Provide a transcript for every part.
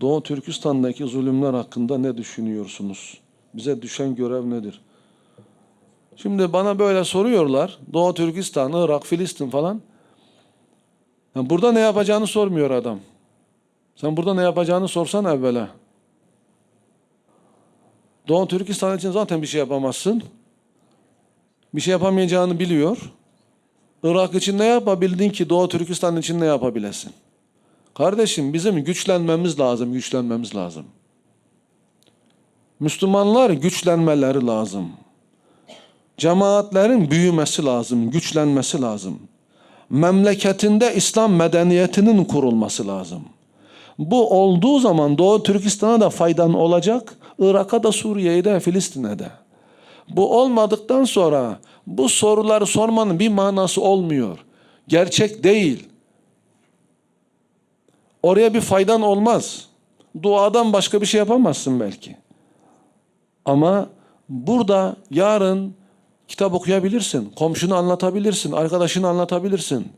Doğu Türkistan'daki zulümler hakkında ne düşünüyorsunuz? Bize düşen görev nedir? Şimdi bana böyle soruyorlar. Doğu Türkistan, Irak, Filistin falan. Ya burada ne yapacağını sormuyor adam. Sen burada ne yapacağını sorsan evvela. Doğu Türkistan için zaten bir şey yapamazsın. Bir şey yapamayacağını biliyor. Irak için ne yapabildin ki Doğu Türkistan için ne yapabilesin? Kardeşim bizim güçlenmemiz lazım, güçlenmemiz lazım. Müslümanlar güçlenmeleri lazım. Cemaatlerin büyümesi lazım, güçlenmesi lazım. Memleketinde İslam medeniyetinin kurulması lazım. Bu olduğu zaman Doğu Türkistan'a da faydan olacak, Irak'a da Suriye'ye de Filistin'e de. Bu olmadıktan sonra bu soruları sormanın bir manası olmuyor. Gerçek değil. Oraya bir faydan olmaz. Duadan başka bir şey yapamazsın belki. Ama burada yarın kitap okuyabilirsin, komşunu anlatabilirsin, arkadaşını anlatabilirsin.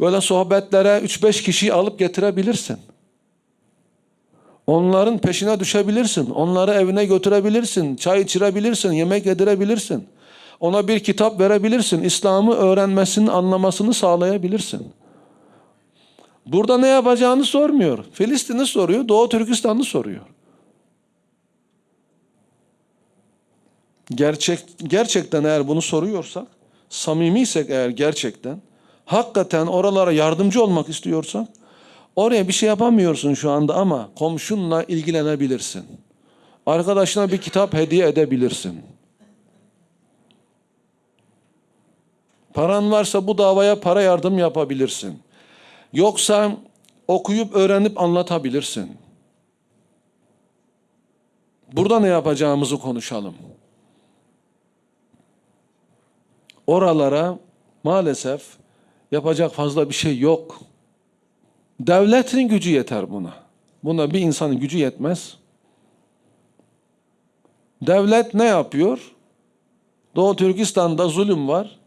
Böyle sohbetlere 3-5 kişiyi alıp getirebilirsin. Onların peşine düşebilirsin. Onları evine götürebilirsin. Çay içirebilirsin. Yemek yedirebilirsin. Ona bir kitap verebilirsin. İslam'ı öğrenmesini, anlamasını sağlayabilirsin. Burada ne yapacağını sormuyor. Filistin'i soruyor, Doğu Türkistan'ı soruyor. Gerçek, gerçekten eğer bunu soruyorsak, samimiysek eğer gerçekten, hakikaten oralara yardımcı olmak istiyorsak, oraya bir şey yapamıyorsun şu anda ama komşunla ilgilenebilirsin. Arkadaşına bir kitap hediye edebilirsin. Paran varsa bu davaya para yardım yapabilirsin. Yoksa okuyup öğrenip anlatabilirsin. Burada ne yapacağımızı konuşalım. Oralara maalesef yapacak fazla bir şey yok. Devletin gücü yeter buna. Buna bir insanın gücü yetmez. Devlet ne yapıyor? Doğu Türkistan'da zulüm var.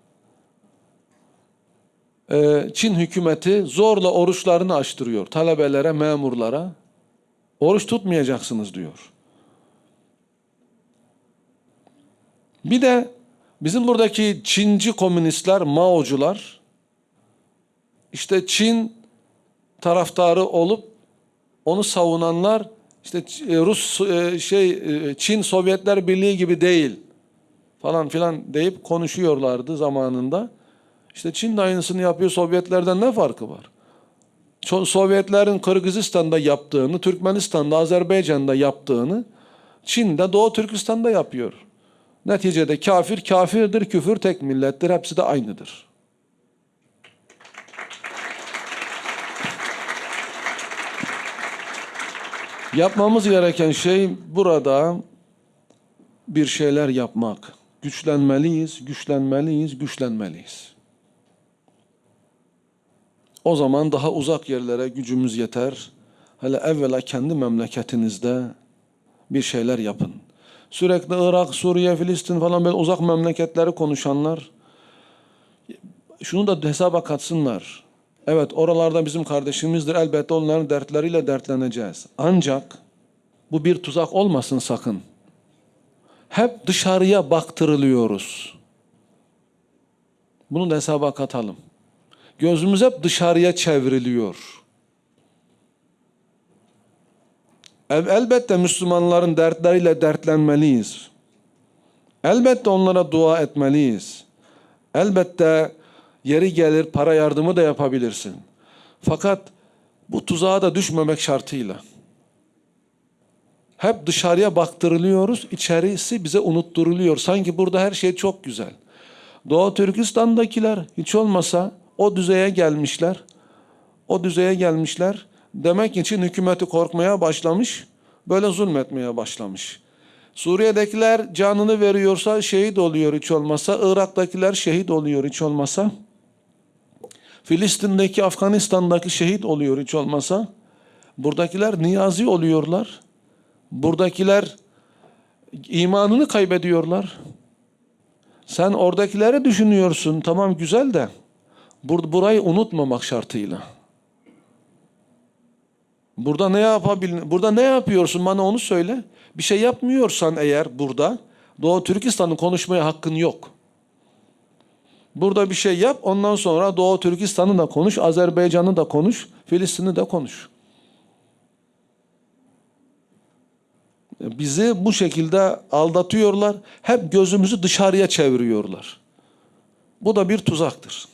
Ee, Çin hükümeti zorla oruçlarını açtırıyor talebelere, memurlara. Oruç tutmayacaksınız diyor. Bir de bizim buradaki Çinci komünistler, Maocular işte Çin taraftarı olup onu savunanlar işte e, Rus e, şey e, Çin Sovyetler Birliği gibi değil falan filan deyip konuşuyorlardı zamanında. İşte Çin de aynısını yapıyor. Sovyetlerden ne farkı var? Sovyetlerin Kırgızistan'da yaptığını, Türkmenistan'da, Azerbaycan'da yaptığını Çin de Doğu Türkistan'da yapıyor. Neticede kafir kafirdir, küfür tek millettir. Hepsi de aynıdır. Yapmamız gereken şey burada bir şeyler yapmak. Güçlenmeliyiz, güçlenmeliyiz, güçlenmeliyiz. O zaman daha uzak yerlere gücümüz yeter. Hele evvela kendi memleketinizde bir şeyler yapın. Sürekli Irak, Suriye, Filistin falan böyle uzak memleketleri konuşanlar şunu da hesaba katsınlar. Evet oralarda bizim kardeşimizdir. Elbette onların dertleriyle dertleneceğiz. Ancak bu bir tuzak olmasın sakın. Hep dışarıya baktırılıyoruz. Bunu da hesaba katalım. Gözümüz hep dışarıya çevriliyor. El- Elbette Müslümanların dertleriyle dertlenmeliyiz. Elbette onlara dua etmeliyiz. Elbette yeri gelir para yardımı da yapabilirsin. Fakat bu tuzağa da düşmemek şartıyla. Hep dışarıya baktırılıyoruz, içerisi bize unutturuluyor. Sanki burada her şey çok güzel. Doğu Türkistan'dakiler hiç olmasa o düzeye gelmişler. O düzeye gelmişler. Demek için hükümeti korkmaya başlamış, böyle zulmetmeye başlamış. Suriye'dekiler canını veriyorsa şehit oluyor hiç olmasa, Irak'takiler şehit oluyor hiç olmasa, Filistin'deki, Afganistan'daki şehit oluyor hiç olmasa, buradakiler niyazi oluyorlar. Buradakiler imanını kaybediyorlar. Sen oradakileri düşünüyorsun, tamam güzel de bur burayı unutmamak şartıyla. Burada ne yapabilin? Burada ne yapıyorsun? Bana onu söyle. Bir şey yapmıyorsan eğer burada Doğu Türkistan'ı konuşmaya hakkın yok. Burada bir şey yap. Ondan sonra Doğu Türkistan'ı da konuş, Azerbaycan'ı da konuş, Filistin'i de konuş. Bizi bu şekilde aldatıyorlar. Hep gözümüzü dışarıya çeviriyorlar. Bu da bir tuzaktır.